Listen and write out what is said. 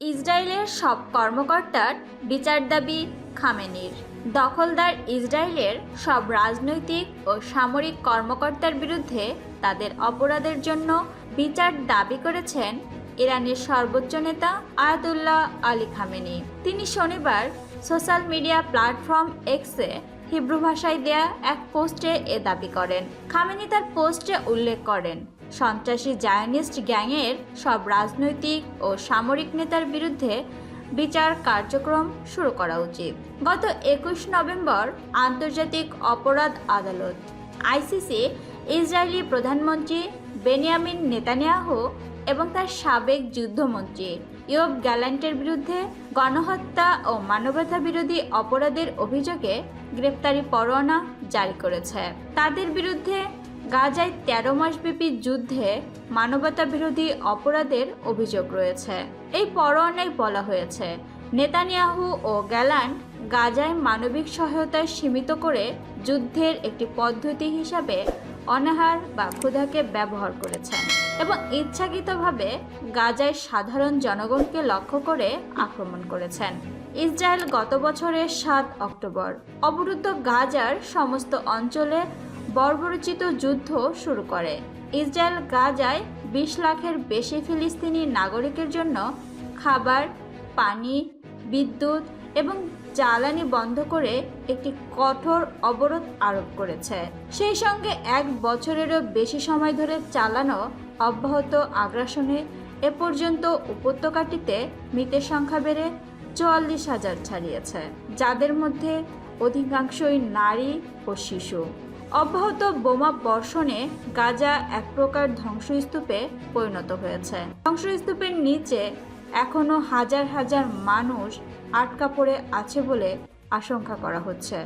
ইসরায়েলের সব কর্মকর্তার বিচার দাবি খামেনির। দখলদার ইসরায়েলের সব রাজনৈতিক ও সামরিক কর্মকর্তার বিরুদ্ধে তাদের অপরাধের জন্য বিচার দাবি করেছেন ইরানের সর্বোচ্চ নেতা আয়াতুল্লাহ আলী খামেনি। তিনি শনিবার সোশ্যাল মিডিয়া প্ল্যাটফর্ম এক্সে হিব্রু ভাষায় দেয়া এক পোস্টে এ দাবি করেন। খামেনি তার পোস্টে উল্লেখ করেন সন্ত্রাসী জায়নিস্ট গ্যাংয়ের সব রাজনৈতিক ও সামরিক নেতার বিরুদ্ধে বিচার কার্যক্রম শুরু করা উচিত। গত একুশ নভেম্বর আন্তর্জাতিক অপরাধ আদালত, আইসিসি, ইসরায়েলি প্রধানমন্ত্রী বেনিয়ামিন নেতানিয়াহু এবং তার সাবেক যুদ্ধমন্ত্রী ইয়ব গ্যালান্টের বিরুদ্ধে গণহত্যা ও মানবতা বিরোধী অপরাধের অভিযোগে গ্রেপ্তারি পরোয়ানা জারি করেছে। তাদের বিরুদ্ধে গাজায় তেরো মাসব্যাপী যুদ্ধে মানবতা বিরোধী অপরাধের অভিযোগ রয়েছে। এই পরোয়ানায় বলা হয়েছে, নেতানিয়াহু ও গ্যালান্ট গাজায় মানবিক সহায়তা সীমিত করে যুদ্ধের একটি পদ্ধতি হিসাবে অনাহার বা ক্ষুধাকে ব্যবহার করেছেন এবং ইচ্ছাকৃতভাবে গাজায় সাধারণ জনগণকে লক্ষ্য করে আক্রমণ করেছেন। ইসরায়েল গত বছরের সাত অক্টোবর অবরুদ্ধ গাজার সমস্ত অঞ্চলে বর্বরচিত যুদ্ধ শুরু করে। ইসরায়েল গাজায় বিশ লাখের বেশি ফিলিস্তিনি নাগরিকের জন্য খাবার, পানি, বিদ্যুৎ এবং জ্বালানি বন্ধ করে একটি কঠোর অবরোধ আরোপ করেছে। সেই সঙ্গে এক বছরেরও বেশি সময় ধরে চালানো অব্যাহত আগ্রাসনে এ পর্যন্ত উপত্যকাটিতে মৃতের সংখ্যা বেড়ে চুয়াল্লিশ হাজার ছাড়িয়েছে, যাদের মধ্যে অধিকাংশই নারী ও শিশু। অব্যাহত বোমা বর্ষণে গাজা এক প্রকার ধ্বংসস্তূপে পরিণত হয়েছে। ধ্বংসস্তূপের নিচে এখনও হাজার হাজার মানুষ আটকা পড়ে আছে বলে আশঙ্কা করা হচ্ছে।